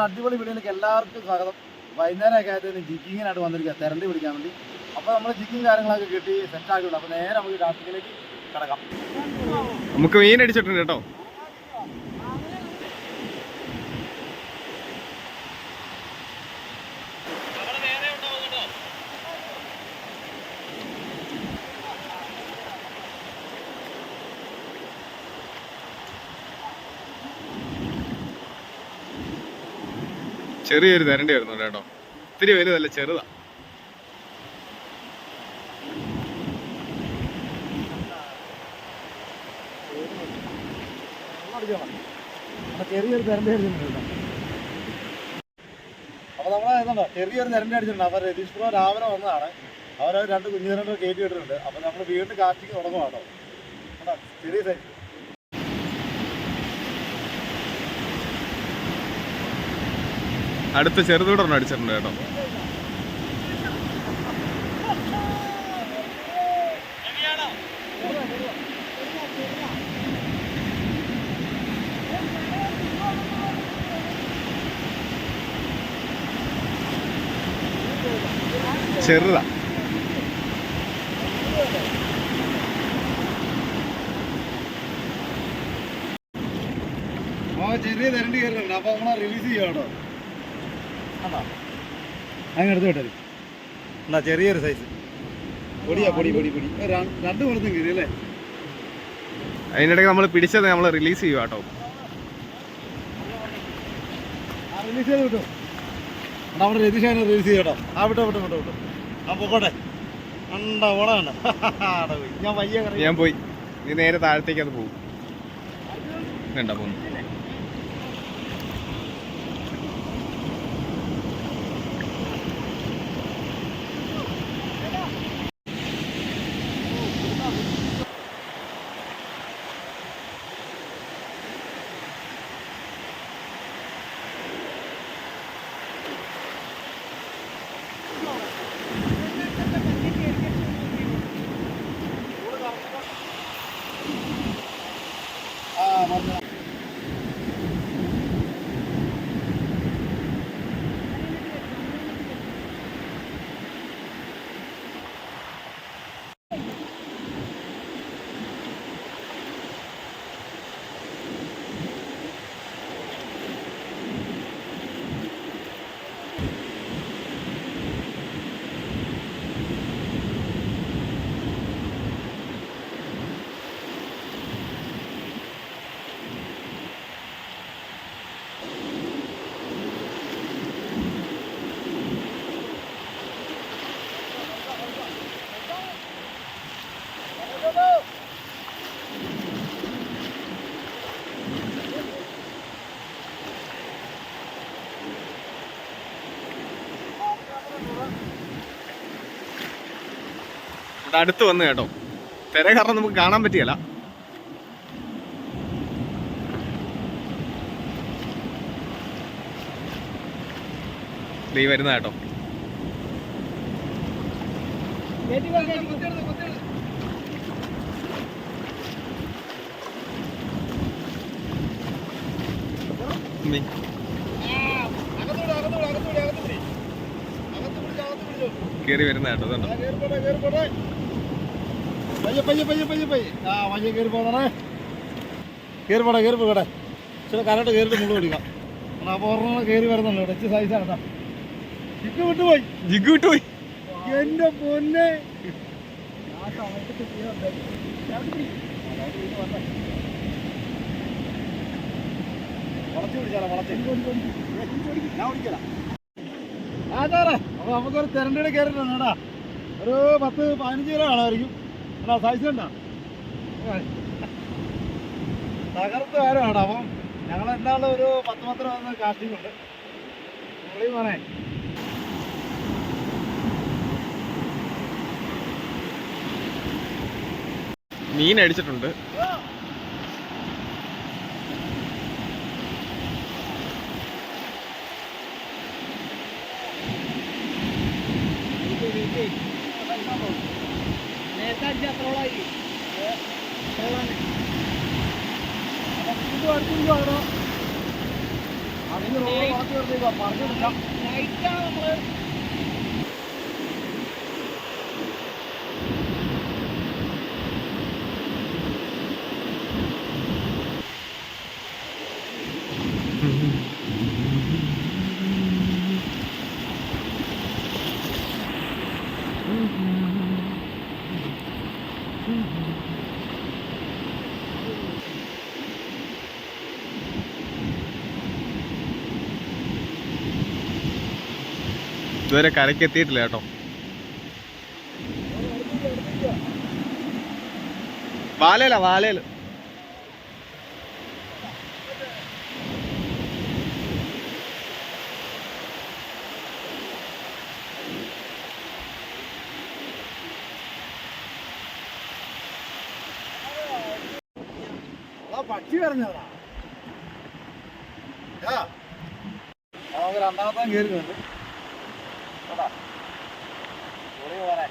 ഒരു അടിപൊളി വീഡിയോയിലേക്ക് എല്ലാവർക്കും സ്വാഗതം. വൈകുന്നേരമൊക്കെ ആയിട്ട് ജിക്കിങ്ങിനായിട്ട് വന്നിരിക്കുക. തെരണ്ടി പിടിക്കാൻ വേണ്ടി. അപ്പോൾ നമ്മൾ ജിക്കിങ് കാര്യങ്ങളൊക്കെ കിട്ടി സെറ്റ് ആക്കിയുള്ളൂ അപ്പോൾ നേരെ നമുക്ക് രാത്രിയിലേക്ക് കിടക്കാം. നമുക്ക് മീൻ അടിച്ചിട്ടുണ്ട് കേട്ടോ. ചെറിയൊരു തരണ്ടി വരുന്നുണ്ട് കേട്ടോ. ഒത്തിരി വലുതല്ല ചെറുതാ. ചെറിയൊരു നമ്മളെ അപ്പോൾ നമ്മൾ എന്താ ചെറിയൊരു തെരണ്ടി അടിച്ചിട്ടുണ്ട്. അപ്പോൾ രതീഷ് പ്രോ രാവിലെ വന്നതാണ്. അവർ രണ്ട് കുഞ്ഞു തരണ്ടോ കയറ്റി ഇട്ടിട്ടുണ്ട് അപ്പോൾ നമ്മൾ വീണ്ടും കാറ്റിങ് തുടങ്ങുവാണോ? ചെറിയ സൈസ് അടുത്ത ചെറുതൂടെ ഒരെണ്ണം അടിച്ചിട്ടുണ്ട് കേട്ടോ. ചെറുതാ. ചെറിയ തരണ്ടി കയറുന്നുണ്ട് അപ്പൊ നമ്മളെ റിലീസ് ചെയ്യാം കേട്ടോ. അങ്ങനെ എടുത്ത് വിട്ടത് എന്നാ ചെറിയൊരു സൈസ് പൊടിയാ പൊടി പൊടി പൊടി. രണ്ട് കൊടുത്തും കയറി അല്ലേ? അതിനിടയ്ക്ക് നമ്മൾ പിടിച്ചത് നമ്മൾ റിലീസ് ചെയ്യുക കേട്ടോ. ആ റിലീസ് ചെയ്ത് വിട്ടു. നമ്മുടെ അവിടെ രതീഷ് അതിനെ റിലീസ് ചെയ്യട്ടോ ആ വിട്ടോ വിട്ടോ വിട്ടോ വിട്ടോ. ആ പൊക്കോട്ടെ. കണ്ട ഓണ കണ്ട. ഞാൻ വയ്യ ഞാൻ പോയി. നീ നേരെ താഴത്തേക്ക് അത് പോകും വേണ്ട പോന്നു. ഇവിടെ അടുത്ത് വന്ന് കേട്ടോ. തിര കാരണം നമുക്ക് കാണാൻ പറ്റിയല്ല. ദൈ വരുന്ന കേട്ടോ. കേറി വരുന്ന കേട്ടോ അകത്തൂടെ പയ്യെ പയ്യെ പയ്യെ പയ്യെ പയ്യെ. ആ കയറി പോകണേ കയറി പോടാ കയറി പോകട്ടെ ചില കരട്ട് കയറിട്ട് മുള്ളു പിടിക്കാം അപ്പോൾ ഒരെണ്ണം കയറി വരുന്നുണ്ട്. ഇവിടെ ഇച്ചിരി സൈസാണ് ഇക്ക് വിട്ടുപോയി. ജിഗ് വിട്ടു പോയി എന്റെ പൊന്നെ. അതാറാ പിടിച്ചാലോ വളച്ച്? ഞാൻ പിടിക്കലാ ആ സാറേ അപ്പോൾ നമുക്കൊരു തിരണ്ടിയുടെ കയറിയിട്ടുണ്ട് കേട്ടാ. ഒരു പത്ത് പതിനഞ്ച് കിലോ കാണുമായിരിക്കും എന്നാ സൈസ് ഉണ്ടോ തകർത്ത് കാര്യമാണ്? അപ്പം ഞങ്ങൾ എന്തായാലും ഒരു പത്ത് പത്ര വന്ന് കാസ്റ്റിംഗ് ഉണ്ട്. പുള്ളി പറയേ. മീൻ അടിച്ചിട്ടുണ്ട്. അടിച്ച അത്രോളായി അടുത്തുണ്ടോ അവിടെ അതിന് റോഡ് മാറ്റി നിർത്തിയേക്കുവാ പറഞ്ഞെടുക്കാം നൈറ്റാണ് നമ്മൾ. ഇതുവരെ കരയ്ക്ക് എത്തിയിട്ടില്ല കേട്ടോ. വാലയില വാലയിൽ. പക്ഷി പറഞ്ഞതാ. നമുക്ക് രണ്ടാമത്തെ കയറി കണ്ടു കേട്ടാ. പൊളി പോരെ.